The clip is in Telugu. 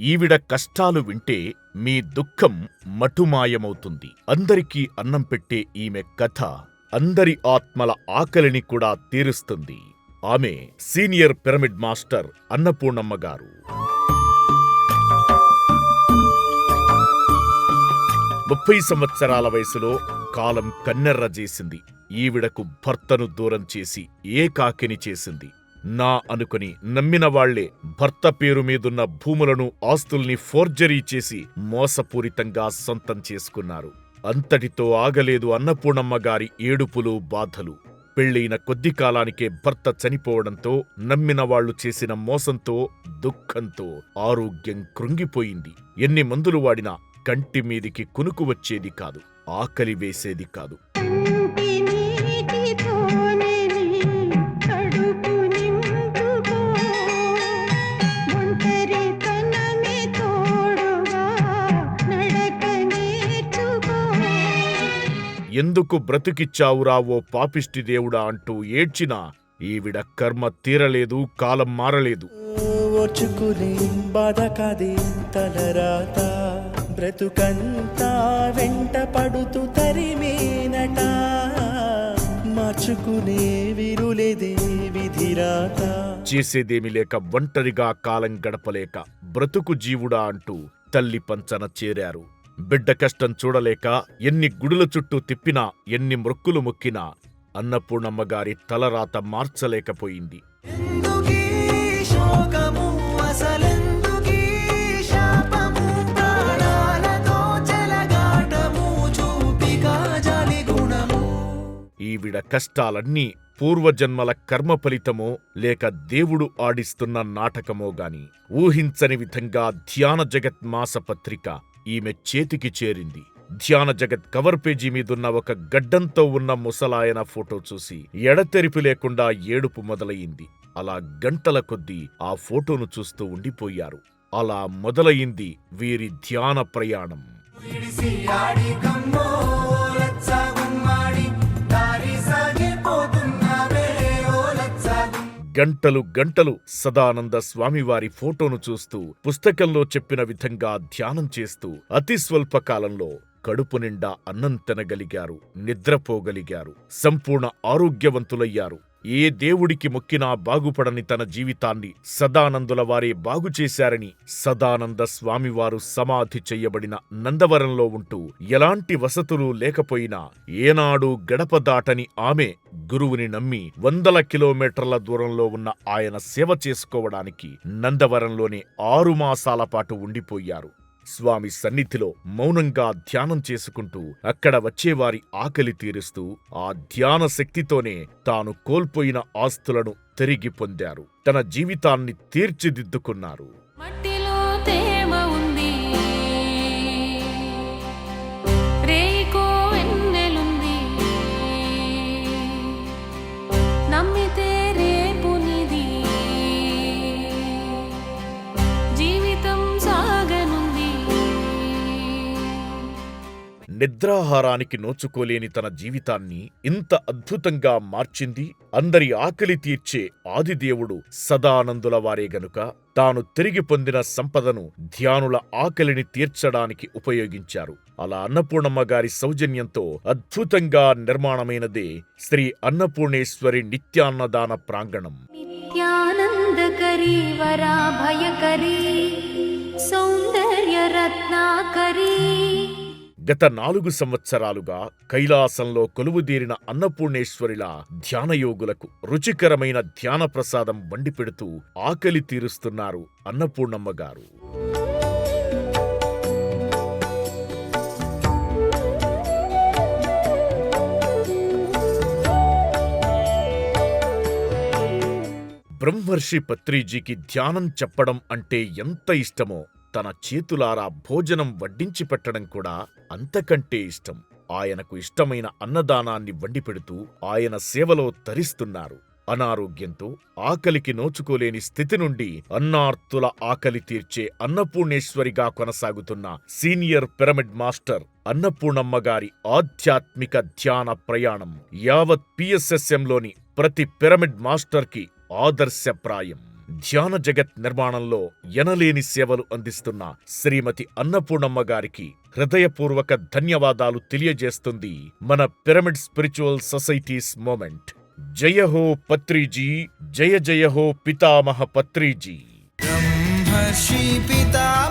ఈవిడ కష్టాలు వింటే మీ దుఃఖం మటుమాయమవుతుంది. అందరికీ అన్నం పెట్టే ఈమె కథ అందరి ఆత్మల ఆకలిని కూడా తీరుస్తుంది. ఆమె సీనియర్ పిరమిడ్ మాస్టర్ అన్నపూర్ణమ్మ గారు. ముప్పై సంవత్సరాల వయసులో కాలం కన్నెర్ర చేసింది. ఈవిడకు భర్తను దూరం చేసి ఏకాకిని చేసింది. నా అనుకుని నమ్మిన వాళ్ళే భర్త పేరు మీదున్న భూములను ఆస్తుల్ని ఫోర్జరీ చేసి మోసపూరితంగా సొంతం చేసుకున్నారు. అంతటితో ఆగలేదు అన్నపూర్ణమ్మ గారి ఏడుపులు బాధలు. పెళ్ళైన కొద్ది కాలానికే భర్త చనిపోవడంతో నమ్మిన వాళ్ళు చేసిన మోసంతో దుఃఖంతో ఆరోగ్యం కృంగిపోయింది. ఎన్ని మందులు వాడినా కంటి మీదికి కునుకు వచ్చేది కాదు ఆకలి వేసేది కాదు. ఎందుకు బ్రతికిచ్చావురా ఓ పాపిష్టి దేవుడా అంటూ ఏడ్చినా ఈవిడ కర్మ తీరలేదు కాలం మారలేదు. ఓర్చుకునే బాధ కాదే తలరాత బ్రతుకంతా వెంట పడుతూ తరిమేనట. మార్చుకునే విరులేదే విధిరాత. చేసేదేమి లేక ఒంటరిగా కాలం గడపలేక బ్రతుకు జీవుడా అంటూ తల్లి పంచన చేరారు. బిడ్డ కష్టం చూడలేక ఎన్ని గుడుల చుట్టూ తిప్పినా ఎన్ని మృక్కులు మొక్కినా అన్నపూర్ణమ్మ గారి తలరాత మార్చలేకపోయింది. ఈవిడ కష్టాలన్నీ పూర్వజన్మల కర్మ ఫలితమో లేక దేవుడు ఆడిస్తున్న నాటకమో గాని ఊహించని విధంగా ధ్యాన జగత్ మాసపత్రిక ఈమె చేతికి చేరింది. ధ్యాన జగత్ కవర్ పేజీ మీదున్న ఒక గడ్డంతో ఉన్న ముసలాయన ఫోటో చూసి ఎడతెరిపి లేకుండా ఏడుపు మొదలయింది అలా గంటల కొద్దీ ఆ ఫోటోను చూస్తూ ఉండిపోయారు. అలా మొదలయింది వీరి ధ్యాన ప్రయాణం. గంటలు గంటలు సదానంద స్వామివారి ఫోటోను చూస్తూ పుస్తకంలో చెప్పిన విధంగా ధ్యానం చేస్తూ అతి స్వల్ప కాలంలో కడుపు నిండా అన్నం తినగలిగారు నిద్రపోగలిగారు సంపూర్ణ ఆరోగ్యవంతులయ్యారు. ఏ దేవుడికి మొక్కినా బాగుపడని తన జీవితాన్ని సదానందుల వారే బాగుచేశారని సదానంద స్వామివారు సమాధి చెయ్యబడిన నందవరంలో ఉంటూ ఎలాంటి వసతులు లేకపోయినా ఏనాడు గడప దాటని ఆమె గురువుని నమ్మి వందల కిలోమీటర్ల దూరంలో ఉన్న ఆయన సేవ చేసుకోవడానికి నందవరంలోనే ఆరు మాసాల పాటు ఉండిపోయారు. స్వామి సన్నిధిలో మౌనంగా ధ్యానం చేసుకుంటూ అక్కడ వచ్చేవారి ఆకలి తీరుస్తూ ఆ ధ్యాన శక్తితోనే తాను కోల్పోయిన ఆస్తులను తిరిగి పొందారు. తన జీవితాన్ని తీర్చిదిద్దుకున్నారు. నిద్రాహారానికి నోచుకోలేని తన జీవితాన్ని ఇంత అద్భుతంగా మార్చింది. అందరి ఆకలి తీర్చే ఆదిదేవుడు సదానందుల వారే గనుక తాను తిరిగి పొందిన సంపదను ధ్యానుల ఆకలిని తీర్చడానికి ఉపయోగించారు. అలా అన్నపూర్ణమ్మ గారి సౌజన్యంతో అద్భుతంగా నిర్మాణమైనదే శ్రీ అన్నపూర్ణేశ్వరి నిత్యాన్నదాన ప్రాంగణం. నిత్యానందకరీ వరాభయకరీ గత నాలుగు సంవత్సరాలుగా కైలాసంలో కొలువుదీరిన అన్నపూర్ణేశ్వరిలా ధ్యానయోగులకు రుచికరమైన ధ్యాన ప్రసాదం వండిపెడుతూ ఆకలి తీరుస్తున్నారు అన్నపూర్ణమ్మ గారు. బ్రహ్మర్షి పత్రిజీకి ధ్యానం చెప్పడం అంటే ఎంత ఇష్టమో తన చేతులారా భోజనం వడ్డించి పెట్టడం కూడా అంతకంటే ఇష్టం. ఆయనకు ఇష్టమైన అన్నదానాన్ని వండిపెడుతూ ఆయన సేవలో తరిస్తున్నారు. అనారోగ్యంతో ఆకలికి నోచుకోలేని స్థితి నుండి అన్నార్తుల ఆకలి తీర్చే అన్నపూర్ణేశ్వరిగా కొనసాగుతున్న సీనియర్ పిరమిడ్ మాస్టర్ అన్నపూర్ణమ్మ గారి ఆధ్యాత్మిక ధ్యాన ప్రయాణం యావత్ పిఎస్ఎస్ఎంలోని ప్రతి పిరమిడ్ మాస్టర్కి ఆదర్శప్రాయం. ధ్యాన జగత్ నిర్మాణంలో ఎనలేని సేవలు అందిస్తున్న శ్రీమతి అన్నపూర్ణమ్మ గారికి హృదయపూర్వక ధన్యవాదాలు తెలియజేస్తుంది మన పిరమిడ్ స్పిరిచువల్ సొసైటీస్ మూమెంట్. జయ హో పత్రిజీ జయ జయ హో పితామహ పత్రిజీ. పితా